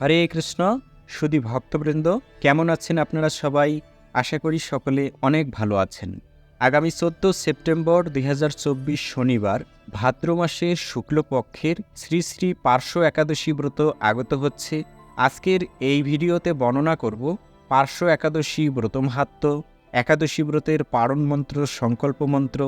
হরে কৃষ্ণ, সুধী ভক্তবৃন্দ, কেমন আছেন আপনারা সবাই? আশা করি সকলে অনেক ভালো আছেন। আগামী চোদ্দ সেপ্টেম্বর দু হাজার চব্বিশ শনিবার ভাদ্র মাসের শুক্লপক্ষের শ্রী শ্রী পার্শ্ব একাদশী ব্রত আগত হচ্ছে। আজকের এই ভিডিওতে বর্ণনা করব পার্শ্ব একাদশী ব্রত মাহাত্ম, একাদশী ব্রতের পারণ মন্ত্র, সংকল্প মন্ত্র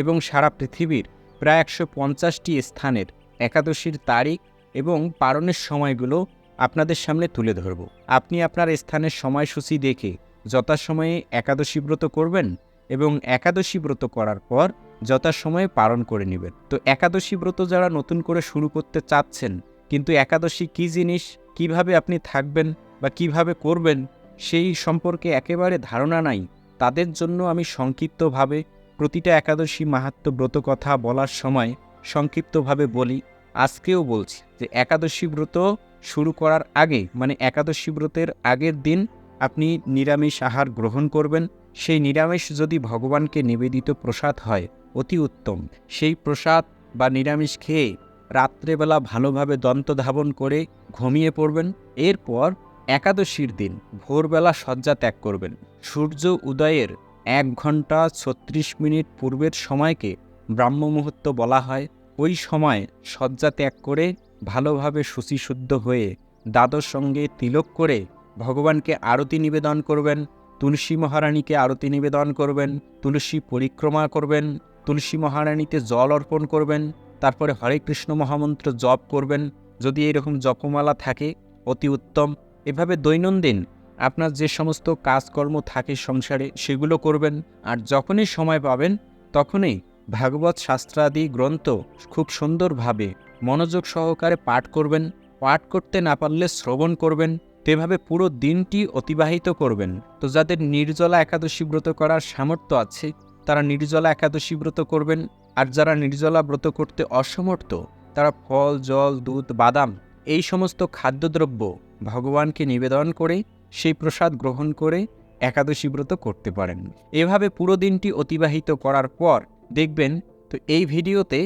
এবং সারা পৃথিবীর প্রায় একশো পঞ্চাশটি স্থানের একাদশীর তারিখ এবং পারণের সময়গুলো আপনাদের সামনে তুলে ধরব। আপনি আপনার স্থানের সময়সূচি দেখে যথাসময়ে একাদশী ব্রত করবেন এবং একাদশী ব্রত করার পর যথাসময়ে পালন করে নেবেন। তো একাদশী ব্রত যারা নতুন করে শুরু করতে চাচ্ছেন, কিন্তু একাদশী কী জিনিস, কীভাবে আপনি থাকবেন বা কীভাবে করবেন, সেই সম্পর্কে একেবারে ধারণা নাই। তাদের জন্য আমি সংক্ষিপ্তভাবে প্রতিটা একাদশী মাহাত্ম ব্রত কথা বলার সময় সংক্ষিপ্তভাবে বলি। আজকেও বলছি যে একাদশী ব্রত শুরু করার আগে মানে একাদশী ব্রতের আগের দিন আপনি নিরামিষ আহার গ্রহণ করবেন। সেই নিরামিষ যদি ভগবানকে নিবেদিত প্রসাদ হয়, অতি উত্তম। সেই প্রসাদ বা নিরামিষ খেয়ে রাত্রেবেলা ভালোভাবে দন্ত ধাবন করে ঘুমিয়ে পড়বেন। এরপর একাদশীর দিন ভোরবেলা শয্যা ত্যাগ করবেন। সূর্য উদয়ের এক ঘণ্টা ছত্রিশ মিনিট পূর্বের সময়কে ব্রাহ্ম মুহূর্ত বলা হয়। ওই সময় শয্যা ত্যাগ করে ভালোভাবে শুচিশুদ্ধ হয়ে দাদর সঙ্গে তিলক করে ভগবানকে আরতি নিবেদন করবেন, তুলসী মহারানীকে আরতি নিবেদন করবেন, তুলসী পরিক্রমা করবেন, তুলসী মহারানীতে জল অর্পণ করবেন, তারপরে হরে কৃষ্ণ মহামন্ত্র জপ করবেন। যদি এরকম জপমালা থাকে, অতি উত্তম। এভাবে দৈনন্দিন আপনার যে সমস্ত কাজকর্ম থাকে সংসারে, সেগুলো করবেন। আর যখনই সময় পাবেন, তখনই ভাগবত শাস্ত্রাদি গ্রন্থ খুব সুন্দরভাবে মনোযোগ সহকারে পাঠ করবেন, পাঠ করতে না পারলে শ্রবণ করবেন, তেভাবে পুরো দিনটি অতিবাহিত করবেন। তো যাদের নির্জলা একাদশী ব্রত করার সামর্থ্য আছে, তারা নির্জলা একাদশী ব্রত করবেন, আর যারা নির্জলা ব্রত করতে অসমর্থ, তারা ফল, জল, দুধ, বাদাম, এই সমস্ত খাদ্যদ্রব্য ভগবানকে নিবেদন করে, সেই প্রসাদ গ্রহণ করে একাদশী ব্রত করতে পারেন। এভাবে পুরো দিনটি অতিবাহিত করার পর দেখবেন, তো এই ভিডিওতে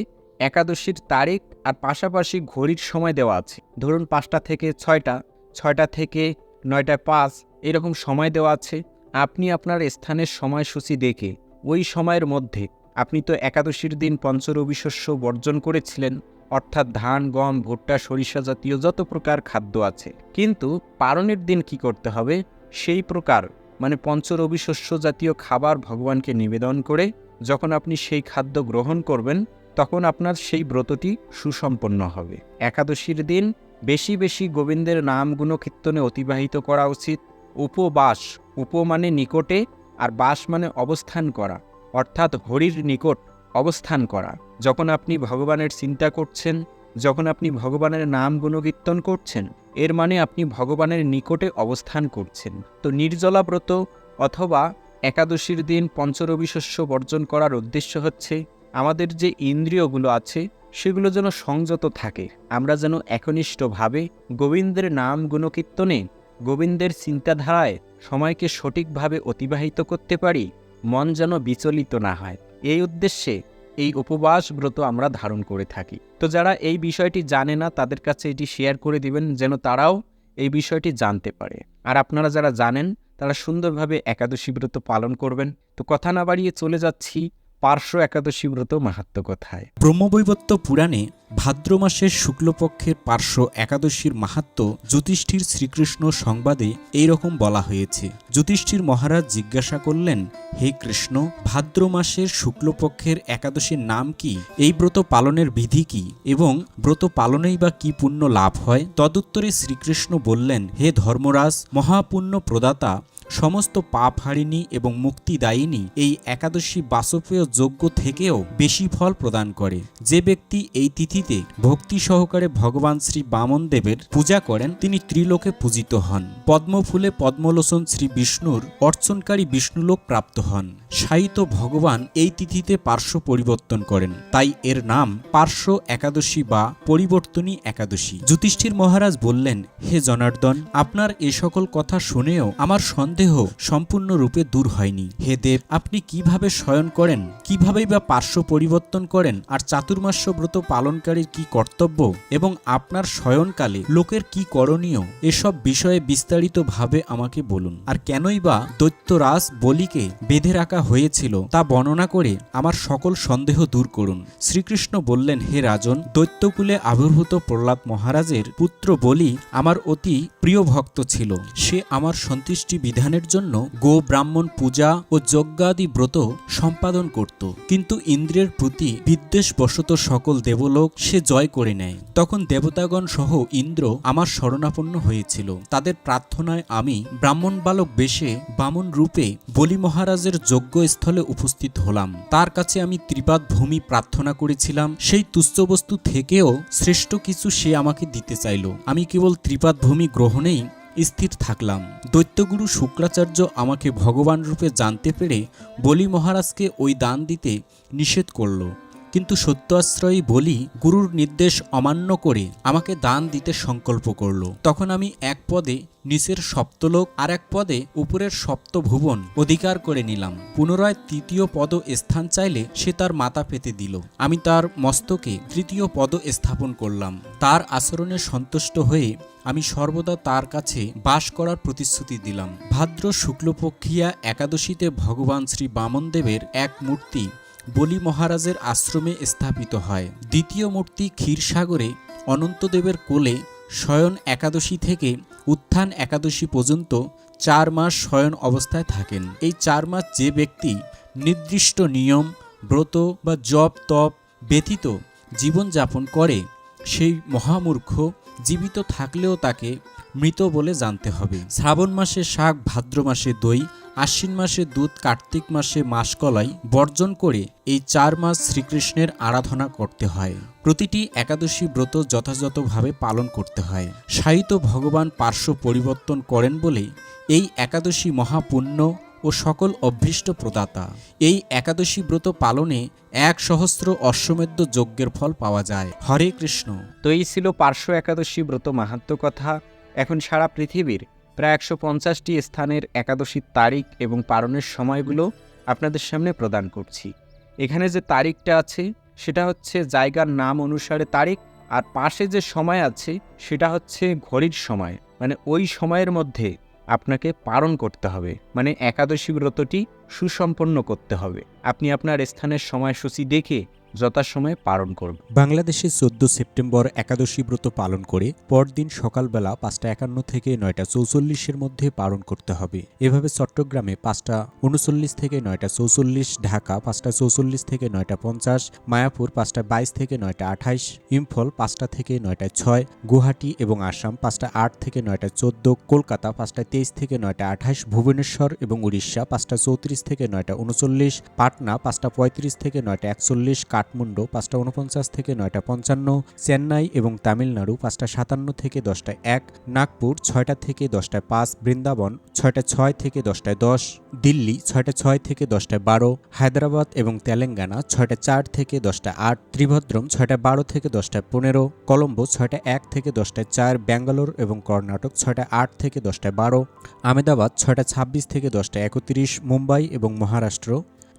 একাদশীর তারিখ আর পাশাপাশি ঘড়ির সময় দেওয়া আছে। ধরুন পাঁচটা থেকে ছয়টা ছয়টা থেকে নয়টা পাঁচ, এরকম সময় দেওয়া আছে। আপনি আপনার স্থানের সময়সূচি দেখে, ওই সময়ের মধ্যে আপনি তো একাদশীর দিন পঞ্চরবি শস্য বর্জন করেছিলেন, অর্থাৎ ধান, গম, ভুট্টা, সরিষা জাতীয় যত প্রকার খাদ্য আছে। কিন্তু পারণের দিন কি করতে হবে? সেই প্রকার মানে পঞ্চরবি শস্য জাতীয় খাবার ভগবানকে নিবেদন করে, যখন আপনি সেই খাদ্য গ্রহণ করবেন তখন আপনার সেই ব্রতটি সুসম্পন্ন হবে। একাদশীর দিন বেশি বেশি গোবিন্দের নাম গুণকীর্তনে অতিবাহিত করা উচিত। উপবাস উপ মানে নিকটে আর বাস মানে অবস্থান করা, অর্থাৎ হরির নিকট অবস্থান করা। যখন আপনি ভগবানের চিন্তা করছেন, যখন আপনি ভগবানের নাম গুণকীর্তন করছেন, এর মানে আপনি ভগবানের নিকটে অবস্থান করছেন। তো নির্জলা ব্রত অথবা একাদশীর দিন পঞ্চরবি শস্য বর্জন করার উদ্দেশ্য হচ্ছে আমাদের যে ইন্দ্রিয়গুলো আছে, সেগুলো যেন সংযত থাকে। আমরা যেন একনিষ্ঠভাবে গোবিন্দের নাম গুণকীর্তনে, গোবিন্দের চিন্তাধারায় সময়কে সঠিকভাবে অতিবাহিত করতে পারি, মন যেন বিচলিত না হয়। এই উদ্দেশ্যে এই উপবাস ব্রত আমরা ধারণ করে থাকি। তো যারা এই বিষয়টি জানে না, তাদের কাছে এটি শেয়ার করে দিবেন, যেন তারাও এই বিষয়টি জানতে পারে। আর আপনারা যারা জানেন, তারা সুন্দরভাবে একাদশী ব্রত পালন করবেন। তো কথা না বাড়িয়ে চলে যাচ্ছি। পার্শ্ব একাদশী ব্রত মাহাত্ম কথায়? ব্রহ্মবৈবত্য পুরাণে ভাদ্র মাসের শুক্লপক্ষের পার্শ্ব একাদশীর মাহাত্ম যুধিষ্ঠির শ্রীকৃষ্ণ সংবাদে এই রকম বলা হয়েছে। যুধিষ্ঠির মহারাজ জিজ্ঞাসা করলেন, হে কৃষ্ণ, ভাদ্র মাসের শুক্লপক্ষের একাদশীর নাম কি? এই ব্রত পালনের বিধি কি? এবং ব্রত পালনেই বা কি পুণ্য লাভ হয়? তদুত্তরে শ্রীকৃষ্ণ বললেন, হে ধর্মরাজ, মহাপুণ্য প্রদাতা সমস্ত পাপ হারিণী এবং মুক্তিদায়িনী এই একাদশী বাসপেয় যজ্ঞ থেকেও বেশি ফল প্রদান করে। যে ব্যক্তি এই তিথিতে ভক্তি সহকারে ভগবান শ্রী বামন দেবের পূজা করেন, তিনি ত্রিলোকে পূজিত হন। পদ্মফুলে পদ্মলোচন শ্রী বিষ্ণুর অর্চনকারী বিষ্ণুলোক প্রাপ্ত হন। শায়িত ভগবান এই তিথিতে পার্শ্ব পরিবর্তন করেন। তাই এর নাম পার্শ্ব একাদশী বা পরিবর্তনী একাদশী। যুধিষ্ঠির মহারাজ বললেন, হে জনার্দন, আপনার এ সকল কথা শুনেও আমার সন্দেহ সম্পূর্ণরূপে দূর হয়নি। হে দেব, আপনি কীভাবে শয়ন করেন? কিভাবেই বা পার্শ্ব পরিবর্তন করেন? আর চাতুর্মাস্য ব্রত পালনকারীর কি কর্তব্য? এবং আপনার শয়নকালে লোকের কি করণীয়? এসব বিষয়ে বিস্তারিতভাবে আমাকে বলুন। আর কেনই বা দৈত্যরাজ বলিকে বেঁধে রাখা হয়েছিল তা বর্ণনা করে আমার সকল সন্দেহ দূর করুন। শ্রীকৃষ্ণ বললেন, হে রাজন, দৈত্যকুলে আবির্ভূত প্রহ্লাদ মহারাজের পুত্র বলি আমার অতি প্রিয় ভক্ত ছিল। সে আমার সন্তুষ্টি বিধানের জন্য গো ব্রাহ্মণ পূজা ও যজ্ঞাদি ব্রত সম্পাদন করত। কিন্তু ইন্দ্রের প্রতি বিদ্বেষবশত সকল দেবলোক সে জয় করে নেয়। তখন দেবতাগণ সহ ইন্দ্র আমার শরণাপন্ন হয়েছিল। তাদের প্রার্থনায় আমি ব্রাহ্মণ বালক বেশে বামন রূপে বলি মহারাজের যজ্ঞস্থলে উপস্থিত হলাম। তার কাছে আমি ত্রিপাদ ভূমি প্রার্থনা করেছিলাম। সেই তুচ্ছ বস্তু থেকেও শ্রেষ্ঠ কিছু সে আমাকে দিতে চাইল। আমি কেবল ত্রিপাদ ভূমি গ্রহণেই স্থির থাকলাম। দৈত্যগুরু শুক্রাচার্য আমাকে ভগবান রূপে জানতে পেরে বলি মহারাজকে ওই দান দিতে নিষেধ করল। কিন্তু সত্যাশ্রয়ী বলি গুরুর নির্দেশ অমান্য করে আমাকে দান দিতে সংকল্প করল। তখন আমি এক পদে নিচের সপ্তলোক আর এক পদে উপরের সপ্তভুবন অধিকার করে নিলাম। পুনরায় তৃতীয় পদ স্থান চাইলে সে তার মাথা পেতে দিল। আমি তার মস্তকে তৃতীয় পদ স্থাপন করলাম। তার আচরণে সন্তুষ্ট হয়ে আমি সর্বদা তার কাছে বাস করার প্রতিশ্রুতি দিলাম। ভাদ্র শুক্লপক্ষিয়া একাদশীতে ভগবান শ্রী বামনদেবের এক মূর্তি বলি মহারাজের আশ্রমে স্থাপিত হয়। দ্বিতীয় মূর্তি ক্ষীরসাগরে অনন্তদেবের কোলে শয়ন একাদশী থেকে উত্থান একাদশী পর্যন্ত চার মাস শয়ন অবস্থায় থাকেন। এই চার মাস যে ব্যক্তি নির্দিষ্ট নিয়ম, ব্রত বা জপ, তপ ব্যতীত জীবনযাপন করে, সেই মহামূর্খ জীবিত থাকলেও তাকে মৃত বলে জানতে হবে। শ্রাবণ মাসে শাক, ভাদ্র মাসে দই আশ্বিন মাসে দুধ, কার্তিক মাসে মাসকলাই বর্জন করে এই চার মাস শ্রীকৃষ্ণের আরাধনা করতে হয়। প্রতিটি একাদশী ব্রত যথাযথভাবে পালন করতে হয়। সাহিত্য ভগবান পার্শ্ব পরিবর্তন করেন বলে এই একাদশী মহাপুণ্য ও সকল অভ্যিষ্ট প্রদাতা। এই একাদশী ব্রত পালনে এক সহস্র অশ্বমেধ যজ্ঞের ফল পাওয়া যায়। হরে কৃষ্ণ। তো এই ছিল পার্শ্ব একাদশী ব্রত মাহাত্ম কথা। এখন সারা পৃথিবীর প্রায় একশো পঞ্চাশটি স্থানের একাদশীর তারিখ এবং পালনের সময়গুলো আপনাদের সামনে প্রদান করছি। এখানে যে তারিখটা আছে, সেটা হচ্ছে জায়গার নাম অনুসারে তারিখ, আর পাশে যে সময় আছে, সেটা হচ্ছে ঘড়ির সময়। মানে ওই সময়ের মধ্যে আপনাকে পালন করতে হবে। মানে একাদশী ব্রতটি সুসম্পন্ন করতে হবে। আপনি আপনার স্থানের সময়সূচি দেখে যথাসময়ে পালন করবেন বাংলাদেশে চোদ্দ সেপ্টেম্বর একাদশী ব্রত পালন করে পরদিন সকালবেলা পাঁচটা একান্ন থেকে নয়টা চৌচল্লিশের মধ্যে পালন করতে হবে। এভাবে চট্টগ্রামে পাঁচটা উনচল্লিশ থেকে নয়টা চৌচল্লিশ, ঢাকা পাঁচটা চৌচল্লিশ থেকে নয়টা পঞ্চাশ, মায়াপুর পাঁচটা বাইশ থেকে নয়টা আঠাইশ, ইম্ফল পাঁচটা থেকে নয়টা ছয়, গুয়াহাটি এবং আসাম পাঁচটা আট থেকে নয়টা চোদ্দ, কলকাতা পাঁচটা তেইশ থেকে নয়টা আঠাইশ, ভুবনেশ্বর এবং উড়িষ্যা পাঁচটা চৌত্রিশ থেকে নয়টা উনচল্লিশ, পাটনা পাঁচটা পঁয়ত্রিশ থেকে নয়টা একচল্লিশ কাঠমান্ডু পাঁচটা উনপঞ্চাশ থেকে নয়টা পঞ্চান্ন, চেন্নাই এবং তামিলনাড়ু পাঁচটা সাতান্ন থেকে দশটায় এক, নাগপুর ছয়টা থেকে দশটায় পাঁচ, বৃন্দাবন ছয়টা ছয় থেকে দশটায় দশ, দিল্লি ছয়টা ছয় থেকে দশটায় বারো, হায়দ্রাবাদ এবং তেলেঙ্গানা ছয়টা চার থেকে দশটায় আট, ত্রিভদ্রম ছয়টা বারো থেকে দশটায় পনেরো, কলম্বো ছয়টা এক থেকে দশটায় চার, ব্যাঙ্গালোর এবং কর্ণাটক ছয়টা আট থেকে দশটায় বারো আমেদাবাদ ছয়টা ছাব্বিশ থেকে দশটায় একত্রিশ, মুম্বাই এবং মহারাষ্ট্র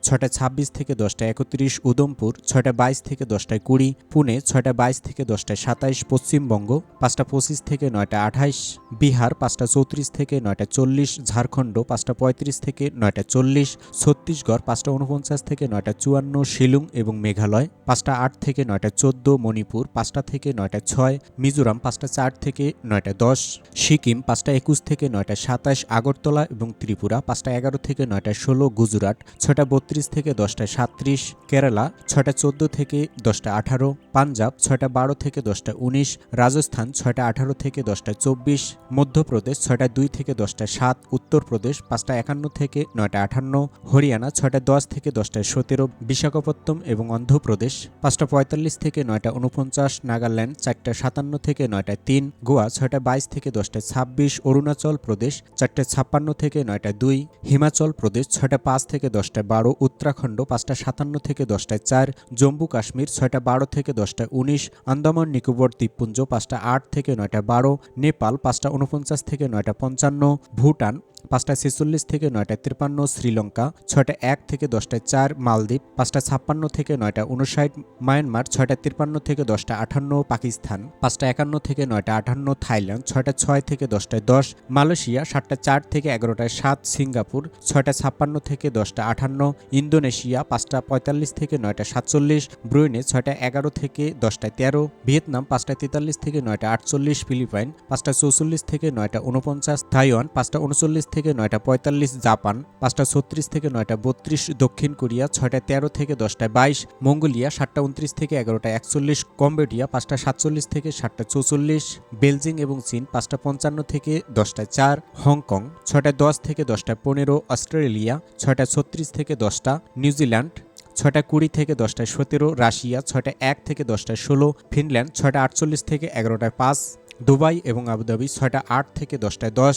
ছয়টা ছাব্বিশ থেকে দশটা একত্রিশ উদমপুর ছয়টা বাইশ থেকে দশটায় কুড়ি, পুনে ছয়টা বাইশ থেকে দশটায় সাতাইশ, পশ্চিমবঙ্গ পাঁচটা পঁচিশ থেকে নয়টা আঠাইশ, বিহার পাঁচটা চৌত্রিশ থেকে নয়টা চল্লিশ, ঝাড়খণ্ড পাঁচটা পঁয়ত্রিশ থেকে নয়টা চল্লিশ, ছত্তিশগড় পাঁচটা উনপঞ্চাশ থেকে নয়টা চুয়ান্ন, শিলং এবং মেঘালয় পাঁচটা আট থেকে নয়টা চোদ্দ, মণিপুর পাঁচটা থেকে নয়টা ছয়, মিজোরাম পাঁচটা চার থেকে নয়টা দশ, সিকিম পাঁচটা একুশ থেকে নয়টা সাতাশ আগরতলা এবং ত্রিপুরা পাঁচটা এগারো থেকে নয়টা ষোলো, গুজরাট ছয়টা বত্রিশ উনত্রিশ থেকে দশটায় সাত্রিশ কেরালা ছয়টা চোদ্দ থেকে দশটা আঠারো, পাঞ্জাব ছয়টা বারো থেকে দশটা উনিশ, রাজস্থান ছয়টা আঠারো থেকে দশটা চব্বিশ, মধ্যপ্রদেশ ছয়টা দুই থেকে দশটা সাত, উত্তরপ্রদেশ পাঁচটা একান্ন থেকে নয়টা আটান্ন হরিয়ানা ছয়টা দশ থেকে দশটায় সতেরো বিশাখাপত্তম এবং অন্ধ্রপ্রদেশ পাঁচটা পঁয়তাল্লিশ থেকে নয়টা উনপঞ্চাশ, নাগাল্যান্ড চারটা সাতান্ন থেকে নয়টা তিন, গোয়া ছয়টা বাইশ থেকে দশটা ছাব্বিশ, অরুণাচল প্রদেশ চারটে ছাপ্পান্ন থেকে নয়টা দুই, হিমাচল প্রদেশ ছয়টা পাঁচ থেকে দশটা বারো উত্তরাখণ্ড পাঁচটা সাতান্ন থেকে দশটায় চার, জম্মু কাশ্মীর ছয়টা বারো থেকে দশটায় উনিশ, আন্দামান, নিকোবর, দ্বীপপুঞ্জ পাঁচটা আট থেকে নয়টা বারো, নেপাল পাঁচটা উনপঞ্চাশ থেকে নয়টা পঞ্চান্ন, ভুটান পাঁচটা ছেচল্লিশ থেকে নয়টা তিপ্পান্ন শ্রীলঙ্কা ছয়টা এক থেকে দশটায় চার মালদ্বীপ পাঁচটা ছাপ্পান্ন থেকে নয়টা উনষাট মায়ানমার ছয়টা তিপ্পান্ন থেকে দশটা আটান্ন পাকিস্তান পাঁচটা একান্ন থেকে নয়টা আটান্ন থাইল্যান্ড ছয়টা ছয় থেকে দশটায় দশ মালয়েশিয়া সাতটা চার থেকে এগারোটায় সাত সিঙ্গাপুর ছয়টা ছাপ্পান্ন থেকে দশটা আটান্ন ইন্দোনেশিয়া পাঁচটা পঁয়তাল্লিশ থেকে নয়টা সাতচল্লিশ ব্রুইনে ছয়টা এগারো থেকে দশটায় তেরো ভিয়েতনাম পাঁচটা তেতাল্লিশ থেকে নয়টা আটচল্লিশ ফিলিপাইন পাঁচটা চৌচল্লিশ থেকে নয়টা উনপঞ্চাশ তাইওয়ান পাঁচটা উনচল্লিশ থেকে নয়টা পঁয়তাল্লিশ জাপান, পাঁচটা ছত্রিশ থেকে নয়টা বত্রিশ দক্ষিণ কোরিয়া, ছয়টা তেরো থেকে দশটায় বাইশ মঙ্গোলিয়া, সাতটা উনত্রিশ থেকে এগারোটা একচল্লিশ কম্বোডিয়া, পাঁচটা সাতচল্লিশ থেকে সাতটা চৌচল্লিশ বেলজিং এবং চীন, পাঁচটা পঞ্চান্ন থেকে দশটায় চার হংকং, ছয়টা দশ থেকে দশটায় পনেরো অস্ট্রেলিয়া, ছয়টা ছত্রিশ থেকে দশটা নিউজিল্যান্ড, ছয়টা কুড়ি থেকে দশটায় সতেরো রাশিয়া, ছয়টা এক থেকে দশটায় ষোলো ফিনল্যান্ড, ছয়টা আটচল্লিশ থেকে এগারোটায় পাঁচ দুবাই এবং আবুধাবি, ছয়টা আট থেকে দশটায় দশ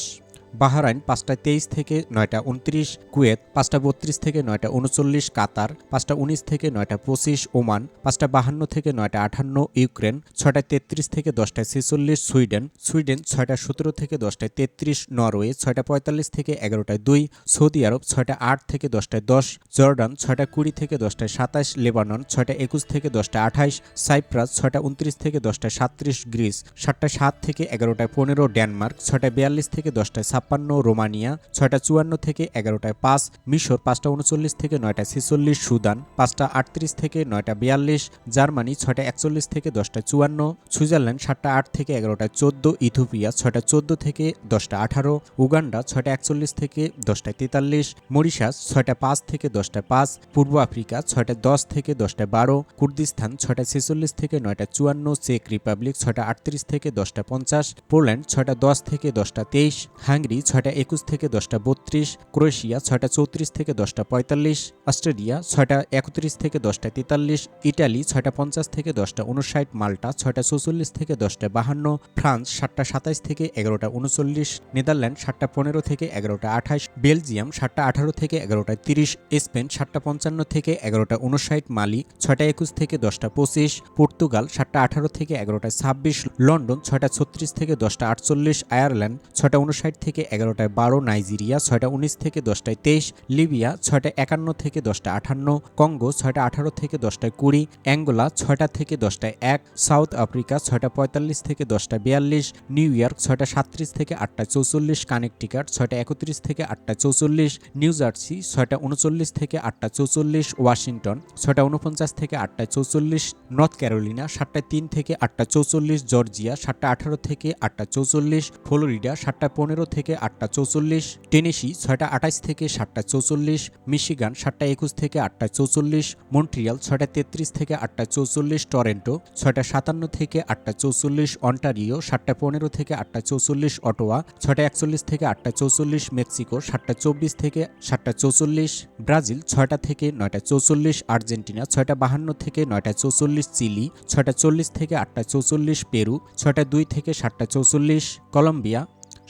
বাহরাইন পাঁচটা তেইশ থেকে নয়টা উনত্রিশ, কুয়েত পাঁচটা বত্রিশ থেকে নয়টা উনচল্লিশ, কাতার পাঁচটা উনিশ থেকে নয়টা পঁচিশ, ওমান পাঁচটা বাহান্ন থেকে নয়টা আঠান্ন, ইউক্রেন ছয়টা তেত্রিশ থেকে দশটায় ছেচল্লিশ, সুইডেন সুইডেন ছয়টা সতেরো থেকে দশটায় তেত্রিশ, নরওয়ে ছয়টা পঁয়তাল্লিশ থেকে এগারোটায় দুই, সৌদি আরব ছয়টা আট থেকে দশটায় দশ, জর্ডান ছয়টা কুড়ি থেকে দশটায় সাতাশ, লেবানন ছয়টা একুশ থেকে দশটা আঠাইশ সাইপ্রাস ছয়টা উনত্রিশ থেকে দশটায় সাতত্রিশ, গ্রিস সাতটা সাত থেকে এগারোটায় পনেরো, ডেনমার্ক ছয়টা বিয়াল্লিশ থেকে দশটায় ছাপ্পান্ন, রোমানিয়া ছয়টা চুয়ান্ন থেকে এগারোটায় পাঁচ, মিশর পাঁচটা উনচল্লিশ থেকে নয়টা ছেচল্লিশ, সুদান পাঁচটা আটত্রিশ থেকে নয়টা বিয়াল্লিশ, জার্মানি ছয়টা একচল্লিশ থেকে দশটা চুয়ান্ন, সুইজারল্যান্ড সাতটা আট থেকে এগারোটায় চোদ্দ ইথোপিয়া ছয়টা চোদ্দ থেকে দশটা আঠারো, উগান্ডা ছয়টা একচল্লিশ থেকে দশটায় তেতাল্লিশ, মরিশাস ছয়টা পাঁচ থেকে দশটায় পাঁচ, পূর্ব আফ্রিকা ছয়টা দশ থেকে দশটায় বারো, কুর্দিস্তান ছয়টা ছেচল্লিশ থেকে নয়টা চুয়ান্ন, চেক রিপাবলিক ছয়টা আটত্রিশ থেকে দশটা পঞ্চাশ, পোল্যান্ড ছয়টা দশ থেকে দশটা তেইশ, হাঙ্গেরি ছয়টা একুশ থেকে দশটা বত্রিশ, ক্রোয়েশিয়া ছয়টা চৌত্রিশ থেকে দশটা পঁয়তাল্লিশ, অস্ট্রেলিয়া ছয়টা একত্রিশ থেকে দশটা তেতাল্লিশ, ইটালি ছয়টা পঞ্চাশ থেকে দশটা উনষাট মাল্টা ছয়টা চৌচল্লিশ থেকে দশটা বাহান্ন, ফ্রান্স সাতটা সাতাইশ থেকে এগারোটা উনচল্লিশ নেদারল্যান্ড সাতটা পনেরো থেকে এগারোটা আঠাশ, বেলজিয়াম সাতটা আঠারো থেকে এগারোটা তিরিশ, স্পেন সাতটা পঞ্চান্ন থেকে এগারোটা উনষাট মালি ছয়টা একুশ থেকে দশটা পঁচিশ, পর্তুগাল সাতটা আঠারো থেকে এগারোটা ছাব্বিশ, লন্ডন ছয়টা ছত্রিশ থেকে দশটা আটচল্লিশ, আয়ারল্যান্ড ছয়টা উনষাট থেকে এগারোটায় বারো, নাইজেরিয়া ছয়টা উনিশ থেকে দশটায় তেইশ, লিবিয়া ছয়টা একান্ন থেকে দশটা আটান্ন কঙ্গো ছয়টা আঠারো থেকে দশটায় কুড়ি, অ্যাঙ্গোলা ছয়টা থেকে দশটায় এক, সাউথ আফ্রিকা ছয়টা পঁয়তাল্লিশ থেকে দশটা বিয়াল্লিশ, নিউ ইয়র্ক ছয়টা সাতত্রিশ থেকে আটটা চৌচল্লিশ, কানেকটিকাট ছয়টা একত্রিশ থেকে আটটা চৌচল্লিশ, নিউ জার্সি ছয়টা উনচল্লিশ থেকে আটটা চৌচল্লিশ, ওয়াশিংটন ছয়টা উনপঞ্চাশ থেকে আটটা চৌচল্লিশ, নর্থ ক্যারোলিনা সাতটা তিন থেকে আটটা চৌচল্লিশ, জর্জিয়া সাতটা আঠারো থেকে আটটা চৌচল্লিশ, ফ্লোরিডা সাতটা পনেরো থেকে আটটা চৌচল্লিশ, টেনেসি ছয়টা আঠাশ থেকে সাতটা চৌচল্লিশ, মিশিগান সাতটা একুশ থেকে আটটা চৌচল্লিশ, মন্ট্রিয়াল ছয়টা তেত্রিশ থেকে আটটা চৌচল্লিশ, টরেন্টো ছয়টা সাতান্ন থেকে আটটা চৌচল্লিশ, অন্টারিও সাতটা পনেরো থেকে আটটা চৌচল্লিশ, অটোয়া ছয়টা একচল্লিশ থেকে আটটা চৌচল্লিশ, মেক্সিকো সাতটা চব্বিশ থেকে সাতটা চৌচল্লিশ, ব্রাজিল ছয়টা থেকে নয়টা চৌচল্লিশ, আর্জেন্টিনা ছয়টা বাহান্ন থেকে নয়টা চৌচল্লিশ, চিলি ছয়টা চল্লিশ থেকে আটটা চৌচল্লিশ, পেরু ছয়টা দুই থেকে সাতটা চৌচল্লিশ, কলম্বিয়া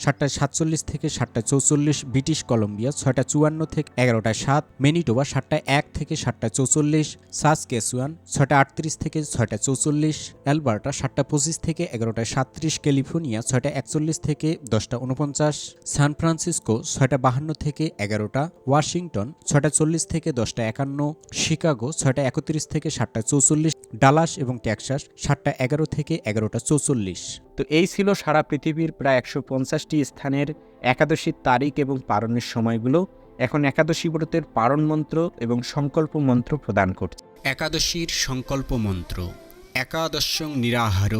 সাতটা সাতচল্লিশ থেকে সাতটা চৌচল্লিশ ব্রিটিশ কলম্বিয়া, ছয়টা চুয়ান্ন থেকে এগারোটায় সাত, মেনিটোবা সাতটা এক থেকে সাতটা চৌচল্লিশ সাস কেসুয়ান ছয়টা আটত্রিশ থেকে ছয়টা চৌচল্লিশ, অ্যালবার্টা সাতটা পঁচিশ থেকে এগারোটা সাতত্রিশ, ক্যালিফোর্নিয়া ছয়টা একচল্লিশ থেকে দশটা উনপঞ্চাশ, সান ফ্রান্সিসকো ছয়টা বাহান্ন থেকে এগারোটা, ওয়াশিংটন ছয়টা চল্লিশ থেকে দশটা একান্ন, শিকাগো ছয়টা একত্রিশ থেকে সাতটা চৌচল্লিশ, ডালাস এবং টেক্সাস সাতটা এগারো থেকে এগারোটা চৌচল্লিশ। তো এই ছিল সারা পৃথিবীর প্রায় একশো পঞ্চাশটি স্থানের একাদশীর তারিখ এবং পারণের সময়গুলো। এখন একাদশী ব্রতের পারণ মন্ত্র এবং সংকল্প মন্ত্র প্রদান করছে। একাদশীর সংকল্প মন্ত্র, একাদশং নিরাহার,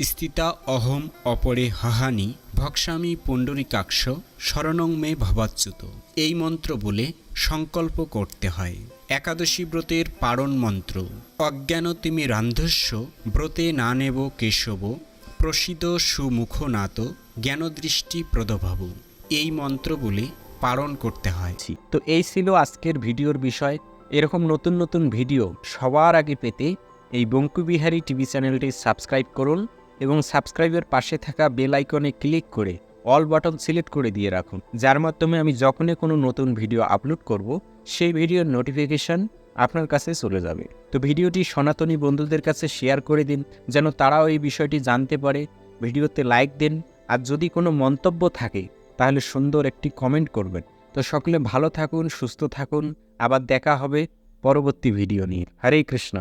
স্থিতা অহম অপরে হাহানি, ভক্সামি পুণ্ডরিকাক্ষ, শরণং মে ভবাচ্যুত। এই মন্ত্র বলে সংকল্প করতে হয়। একাদশী ব্রতের পারণ মন্ত্র অজ্ঞান তিমি রান্ধস্য ব্রতে না নেব কেশব প্রসিদ সুমুখ নাত জ্ঞানদৃষ্টি প্রদভাব। এই মন্ত্র বলে পালন করতে হয়েছি তো এই ছিল আজকের ভিডিওর বিষয়। এরকম নতুন নতুন ভিডিও সবার আগে পেতে এই বঙ্কুবিহারী টিভি চ্যানেলটি সাবস্ক্রাইব করুন এবং সাবস্ক্রাইবের পাশে থাকা বেল আইকনে ক্লিক করে অল বাটন সিলেক্ট করে দিয়ে রাখুন। যার মাধ্যমে আমি যখনই কোনো নতুন ভিডিও আপলোড করব, সেই ভিডিওর নোটিফিকেশন আপনার কাছে চলে যাবে। তো ভিডিওটি সনাতনী বন্ধুদের কাছে শেয়ার করে দিন, যেন তারাও এই বিষয়টি জানতে পারে। ভিডিওতে লাইক দিন, আর যদি কোনো মন্তব্য থাকে, তাহলে সুন্দর একটি কমেন্ট করবেন। তো সকলে ভালো থাকুন, সুস্থ থাকুন, আবার দেখা হবে পরবর্তী ভিডিও নিয়ে। হরে কৃষ্ণ।